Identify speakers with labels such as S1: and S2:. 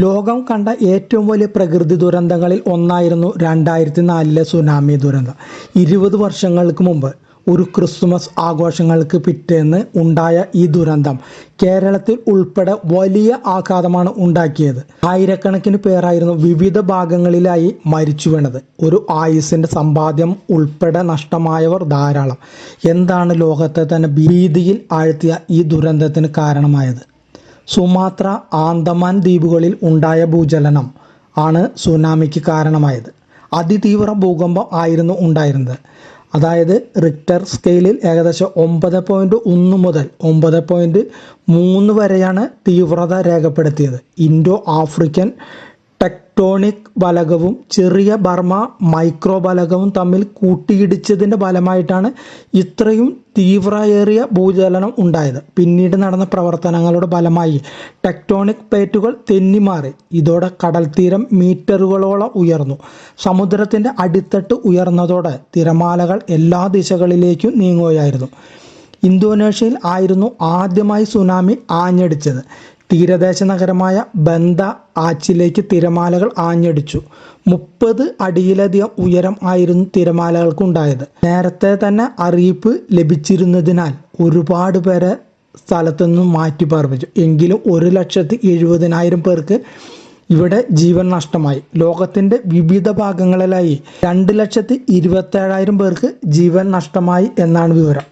S1: ലോകം കണ്ട ഏറ്റവും വലിയ പ്രകൃതി ദുരന്തങ്ങളിൽ ഒന്നായിരുന്നു രണ്ടായിരത്തി നാലിലെ സുനാമി ദുരന്തം. ഇരുപത് വർഷങ്ങൾക്ക് മുമ്പ് ഒരു ക്രിസ്മസ് ആഘോഷങ്ങൾക്ക് പിറ്റേന്ന് ഉണ്ടായ ഈ ദുരന്തം കേരളത്തിൽ ഉൾപ്പെടെ വലിയ ആഘാതമാണ് ഉണ്ടാക്കിയത്. ആയിരക്കണക്കിന് പേരായിരുന്നു വിവിധ ഭാഗങ്ങളിലായി മരിച്ചു വീണത്. ഒരു ആയുസിന്റെ സമ്പാദ്യം ഉൾപ്പെടെ നഷ്ടമായവർ ധാരാളം. എന്താണ് ലോകത്തെ തന്നെ ഭീതിയിൽ ആഴ്ത്തിയ ഈ ദുരന്തത്തിന് കാരണമായത്? സുമാത്ര ആന്തമാൻ ദ്വീപുകളിൽ ഉണ്ടായ ഭൂചലനം ആണ് സുനാമിക്ക് കാരണമായത്. അതിതീവ്ര ഭൂകമ്പം ആയിരുന്നു ഉണ്ടായിരുന്നത്. അതായത് റിക്ടർ സ്കെയിലിൽ ഏകദേശം ഒമ്പത് പോയിന്റ് ഒന്ന് മുതൽ ഒമ്പത് പോയിന്റ് മൂന്ന് വരെയാണ് തീവ്രത രേഖപ്പെടുത്തിയത്. ഇൻഡോ ആഫ്രിക്കൻ ടെക്ടോണിക് ബലകവും ചെറിയ ബർമ മൈക്രോ ബലകവും തമ്മിൽ കൂട്ടിയിടിച്ചതിന്റെ ഫലമായിട്ടാണ് ഇത്രയും തീവ്രയേറിയ ഭൂചലനം ഉണ്ടായത്. പിന്നീട് നടന്ന പ്രവർത്തനങ്ങളുടെ ഫലമായി ടെക്ടോണിക് പ്ലേറ്റുകൾ തെന്നിമാറി. ഇതോടെ കടൽ തീരം മീറ്ററുകളോളം ഉയർന്നു. സമുദ്രത്തിന്റെ അടിത്തട്ട് ഉയർന്നതോടെ തിരമാലകൾ എല്ലാ ദിശകളിലേക്കും നീങ്ങുകയായിരുന്നു. ഇന്തോനേഷ്യയിൽ ആയിരുന്നു ആദ്യമായി സുനാമി ആഞ്ഞടിച്ചത്. തീരദേശ നഗരമായ ബന്ദ ആച്ചിലേക്ക് തിരമാലകൾ ആഞ്ഞടിച്ചു. മുപ്പത് അടിയിലധികം ഉയരം ആയിരുന്നു തിരമാലകൾക്കുണ്ടായത് നേരത്തെ തന്നെ അറിയിപ്പ് ലഭിച്ചിരുന്നതിനാൽ ഒരുപാട് പേരെ സ്ഥലത്തു നിന്നും മാറ്റി പാർപ്പിച്ചു. എങ്കിലും ഒരു ലക്ഷത്തി എഴുപതിനായിരം പേർക്ക് ഇവിടെ ജീവൻ നഷ്ടമായി. ലോകത്തിന്റെ വിവിധ ഭാഗങ്ങളിലായി രണ്ട് ലക്ഷത്തി ഇരുപത്തേഴായിരം പേർക്ക് ജീവൻ നഷ്ടമായി എന്നാണ് വിവരം.